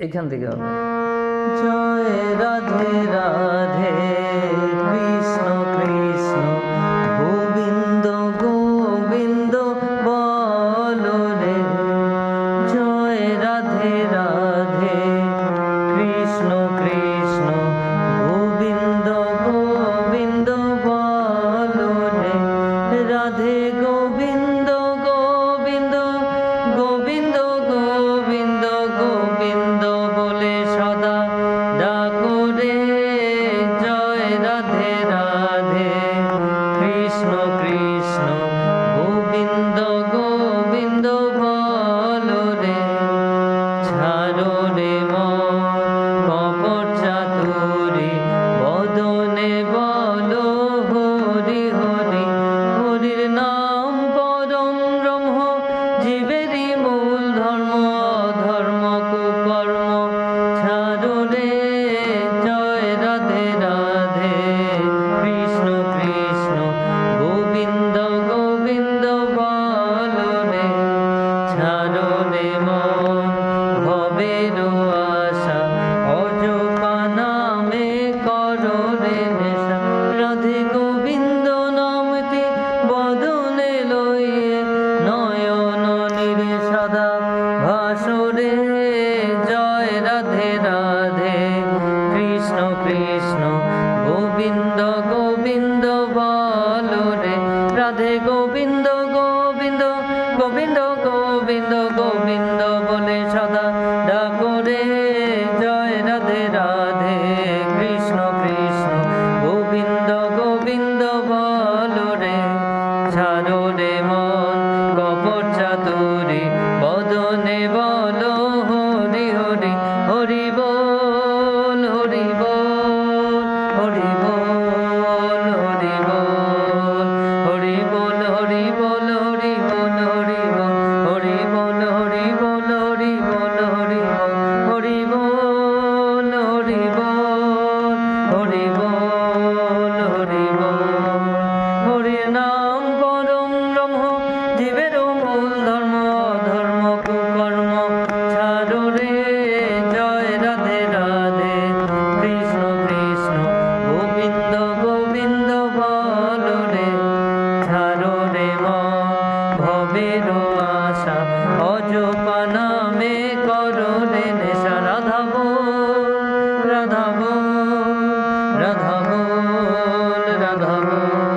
এখান থেকে হবে। জয় রাধে রাধে কৃষ্ণ সারণে গোবিন্দ জয় রাধে রাধে কৃষ্ণ কৃষ্ণ গোবিন্দ গোবিন্দ বলরে। রাধে গোবিন্দ গোবিন্দ গোবিন্দ গোবিন্দ গোবিন্দ বলে সদা। ডাকরে জয় রাধে রাধে কৃষ্ণ কৃষ্ণ। গোবিন্দ গোবিন্দ বল রে সারো রে মন, কপট চাতুরি, বদনে বল। Radhavan